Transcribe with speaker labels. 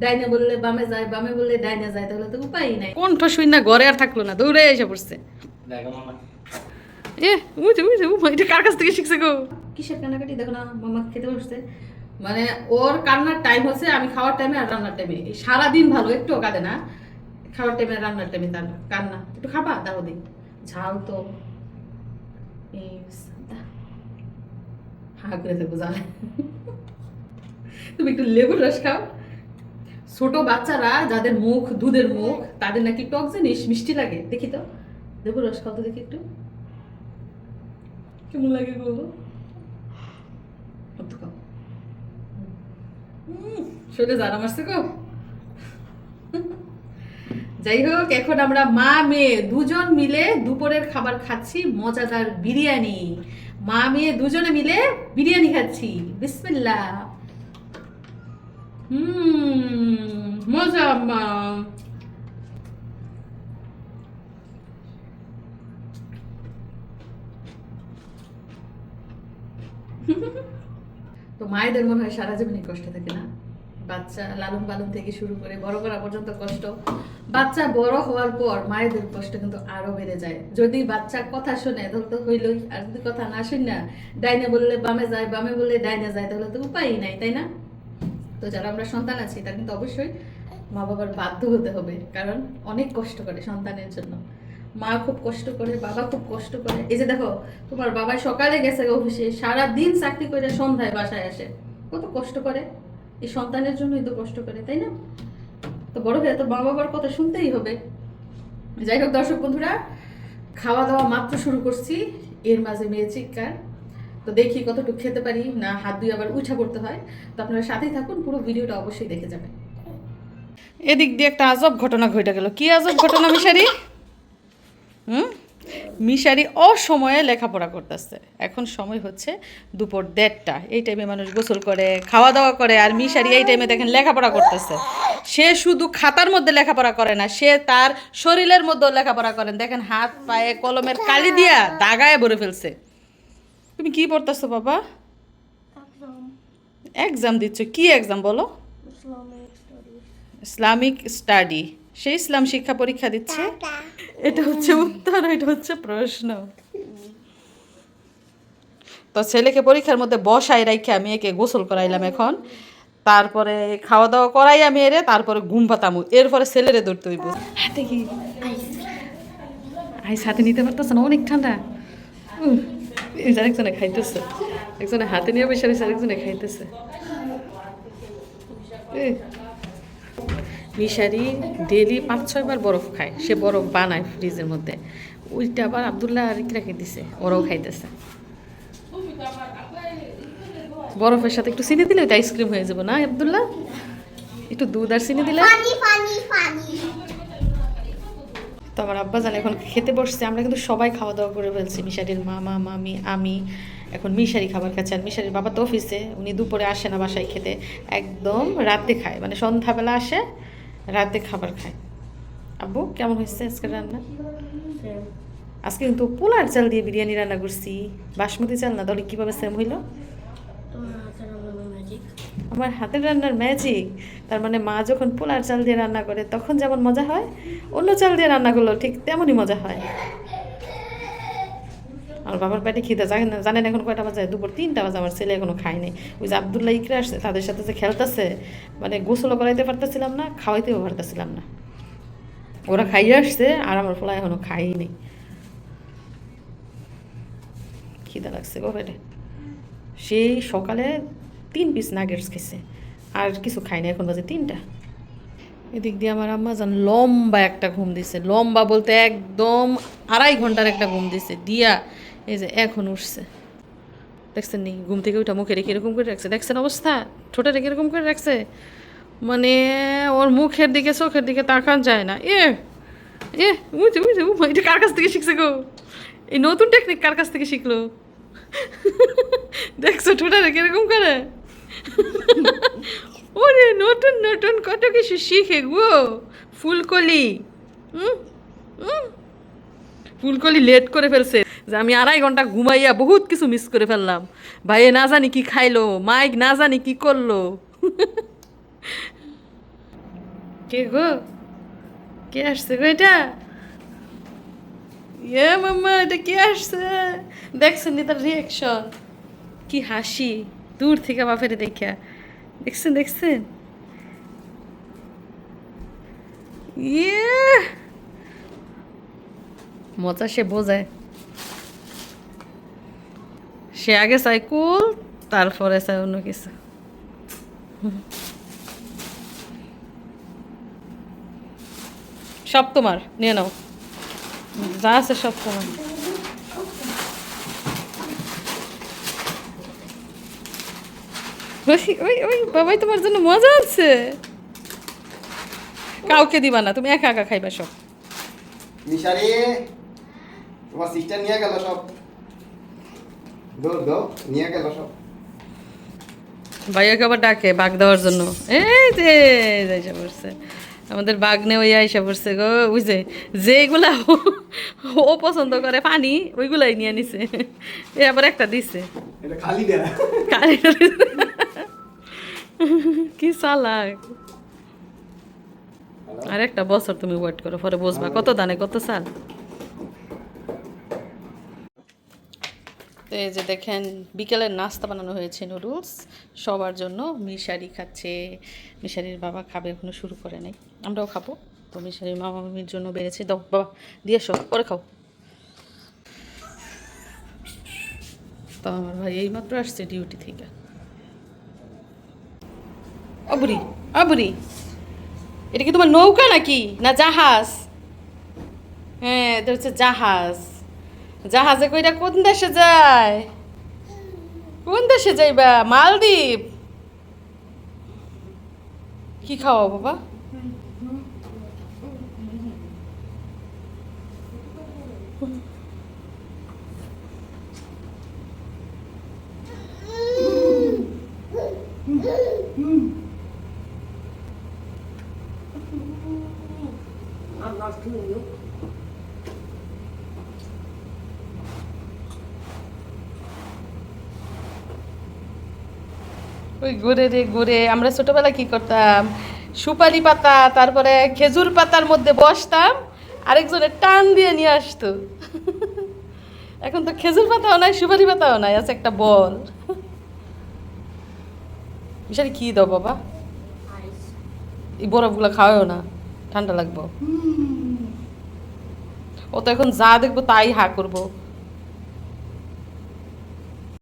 Speaker 1: ডাইনে বললে বামে যায় বামে বললে ডাইনে যায় তাহলে তো উপায়ই নাই।
Speaker 2: কণ্ঠ ঘরে আর থাকল না দৌড়ে এসে পড়ছে। এ বুঝে বুঝে এটা কার কাছ থেকে শিখছে গো?
Speaker 1: কিসের কান্নাকাটি? দেখো না মামা খেতে বসছে। মানে ওর কান্নার টাইম হচ্ছে আমি খাওয়ার টাইমে আর রান্নার টাইমে সারাদিন ভালো একটু কাঁদে না। খাওয়ার টাইমে আর রান্নার টাইমে তার কান্না। একটু খাবা? দাও দিন ঝাল তো। হা করে তুমি একটু লেবুর রস খাও। ছোট বাচ্চারা যাদের মুখ, দুধের মুখ, তাদের নাকি টক জিনিস মিষ্টি লাগে। দেখি তো। লেবুর রস খাও তো দেখি একটু। কেমন লাগে গো? শরীরে জানা মারছে গো। যাই হোক, এখন আমরা মা, মেয়ে দুজন মিলে দুপুরের খাবার খাচ্ছি, মজাদার বিরিয়ানি। মা, মেয়ে দুজনে মিলে বিরিয়ানি খাচ্ছি। বিসমিল্লাহ। হুম। মজা তো মায়েদের মনে হয় সারা জীবনই কষ্ট থাকে না? বাচ্চা, লালন পালন থেকে শুরু করে বড় করা পর্যন্ত কষ্ট। বাচ্চা বড় হওয়ার পর মায়েদের কষ্ট কিন্তু আরও বেড়ে যায়। যদি বাচ্চা কথা শুনে তাহলে তো হইলই, আর যদি কথা না শুন না, ডাইনে বললে বামে যায়, বামে বললে ডাইনে যায়, তাহলে তো উপায়ই নাই, তাই না? তো যারা আমরা সন্তান আছি, তার কিন্তু অবশ্যই মা বাবার বাধ্য হতে হবে, কারণ অনেক কষ্ট করে সন্তানের জন্য। মা খুব কষ্ট করে, বাবা খুব কষ্ট করে। এই যে দেখো, তোমার বাবা সকালে গেছে অফিসে সারা দিন চাকরি করে সন্ধ্যায় বাসায় আসে। কত কষ্ট করে। এই সন্তানের জন্যই তো কষ্ট করে, তাই না? তো বড় হয়ে তো মা বাবার কথা শুনতেই হবে। যাই হোক, দর্শক বন্ধুরা খাওয়া দাওয়া মাত্র শুরু করছি। এর মাঝে মেয়ে চিৎকার। তো দেখি কতটুকু খেতে পারি, না হাত দিয়ে আবার উঠা করতে হয়। তো আপনারা সাথেই থাকুন, পুরো ভিডিওটা অবশ্যই দেখে যাবেন।
Speaker 2: এদিক দিয়ে একটা আজব ঘটনা ঘটে গেল। কি আজব ঘটনা মিশারি? হুম? মিশারি অসময়ে লেখাপড়া করতেছে। এখন সময় হচ্ছে দুপুর দেড়টা। এই টাইমে মানুষ গোসল করে খাওয়া দাওয়া করে আর মিশারি এই টাইমে দেখেন লেখাপড়া করতেছে। সে শুধু খাতার মধ্যে লেখাপড়া করে না সে তার শরীরের মধ্যেও লেখাপড়া করেন। দেখেন হাত পায়ে কলমের কালি দিয়া দাগায় ভরে ফেলছে। তুমি কি পড়তেছো বাবা? এক্সাম দিচ্ছ। কি এক্সাম বলো? Islamic study. সে ইসলাম শিক্ষা পরীক্ষা দিচ্ছে? এটা হচ্ছে উত্তর, এটা হচ্ছে প্রশ্ন। তো ছেলেকে পরীক্ষার মধ্যে বসাই রাখে আমি একে গোসল করাইলাম এখন। তারপরে খাওয়া দাওয়া করাই আমি এরে, তারপরে ঘুম পাতামু। এরপরে ছেলেরে ধরতে হইব। হাতে কি? আইস হাতে নিতে পারতেছে না, অনেক ঠান্ডা। আরেকজনে খাইতেছে। একজনে হাতে নিয়ে বসে আরেকজনে খাইতেছে। মিশারি ডেলি পাঁচ ছয়বার বরফ খায়। সে বরফ বানায় ফ্রিজের মধ্যে। ওইটা আবার আবদুল্লাহ আর রেখে দিছে ওরাও খাইতেছে। বরফের সাথে একটু চিনি দিলে ওইটা আইসক্রিম হয়ে যাবে না আবদুল্লাহ? একটু দুধ আর চিনি দিলে? তো আমার আব্বা জান এখন খেতে বসছে আমরা কিন্তু সবাই খাওয়া দাওয়া করে ফেলছি। মিশারির মামা মামি আমি এখন মিশারি খাবার খাচ্ছে। আর মিশারির বাবা তো অফিসে উনি দুপুরে আসে না বাসায় খেতে একদম রাতে খায়। মানে সন্ধ্যাবেলা আসে রাতে খাবার খাই আব্বু, কেমন হয়েছে আজকে রান্না? আজকে কিন্তু পোলার চাল দিয়ে বিরিয়ানি রান্না করছি। বাসমতি চাল না, তাহলে কীভাবে সেম হইল? আমার হাতের রান্নার ম্যাজিক তার মানে মা যখন পোলার চাল দিয়ে রান্না করে, তখন যেমন মজা হয়, অন্য চাল দিয়ে রান্না করলেও ঠিক তেমনই মজা হয়। আমার বাবার পেটে খিদে, জানেন এখন কয়টা বাজে? দুপুর তিনটা বাজে, আমার ছেলে এখনও খায়নি ওই যে আবদুল্লাহ ইকরা আসছে, তাদের সাথে যে খেলতেছে মানে গোসলও করাইতে পারতেছিলাম না, খাওয়াইতেও পারতেছিলাম না। ওরা খাইয়ে আসছে, আর আমার ফোলা এখনও খাইনি খিদা লাগছে গো পেটে। সেই সকালে তিন পিস নাগেটস খেয়েছে, আর কিছু খাই না এখন বাজে তিনটা। এদিক দিয়ে আমার আম্মা জান, লম্বা একটা ঘুম দিছে, লম্বা বলতে একদম আড়াই ঘণ্টার একটা ঘুম দিছে, দিয়া এই যে এখন উঠছে। দেখছেন নি? ঘুম থেকে উঠা মুখে রেখে এরকম করে রাখছে। দেখছেন অবস্থা? ঠোঁটে রেখে এরকম করে রাখছে? মানে ওর মুখের দিকে, চোখের দিকে তাকান যায় না। এ এ বুঝছে বুঝছে এটা কার কাছ থেকে শিখছে গো? এই নতুন টেকনিক কার কাছ থেকে শিখলো? দেখছ, ঠোঁটা রেখে এরকম করে? ওরে, নতুন নতুন কত কিছু শিখে গো। ফুলকলি। হুম হুম ফুলকলি লেট করে ফেলছে। যে আমি আড়াই ঘণ্টা ঘুমাইয়া বহুত কিছু মিস করে ফেললাম। ভাইয়ে না জানি কি খাইলো, মাইক না জানি কি করল। কে গো? কে আসছে গো এটা? ইয়ে মাম্মা, এটা কে আসছে? দেখছেন নি তার রিয়াকশন কি হাসি, দূর থেকে বাপের দেখা দেখছেন দেখছেন? ইয়ে! মজা সে বোঝায়। সে আগে চাই কুল তারপরে চাই অন্য কিছু। সব তোমার, নিয়ে নাও। যা আছে সব তোমার। ওই ওই বাবাই তোমার জন্য মজা আছে। কাউকে দিবা না, তুমি একা একা খাইবা সব।
Speaker 3: মিশারি তোমার সিস্টার নিয়ে গেল সব। দৌড় দৌ নিয়ে গেল সব
Speaker 2: ভাইয়াকে আবার ডাকে বাঘ দেওয়ার জন্য। এই যে যাইসা পড়ছে। আমাদের বাঘ নে ওই আইসা পড়ছে গো বুঝছে যেগুলা ও- পছন্দ করে পানি ওইগুলাই নিয়ে নিছে। এ আবার একটা দিছে।
Speaker 3: খালি।
Speaker 2: কি চালাক। আর একটা বছর তুমি ওয়েট করো পরে বসবা কত দানে কত সাল তো এই যে দেখেন বিকেলের নাস্তা বানানো হয়েছে নুডলস সবার জন্য মিশারি খাচ্ছে। মিশারির বাবা খাবে এখনও শুরু করে নাই। আমরাও খাব। তো মিশারির মামা মামির জন্য বেড়েছে। দাও, বাবা, দিয়ে এসো, পরে খাও। তো আমার ভাই এইমাত্র আসছে ডিউটি থেকে। অবরি অবরি এটা কি তোমার নৌকা নাকি? না জাহাজ? হ্যাঁ এটা হচ্ছে জাহাজ। জাহাজে কইরা কোন দেশে যায়? কোন দেশে যাইবা? মালদ্বীপ? কি খাওয়া বাবা? ওই ঘুরে রে ঘুরে আমরা ছোটবেলায় কি করতাম? সুপারি পাতা তারপরে খেজুর পাতার মধ্যে বসতাম আরেকজনের টান দিয়ে নিয়ে আসতো। এখন তো খেজুর পাতাও নাই সুপারি পাতাও নাই আছে একটা বল। বিশাল কি দাও বাবা? এই বরফগুলো খাওয়াও না ঠান্ডা লাগবো। ও তো এখন যা দেখব তাই হা করব।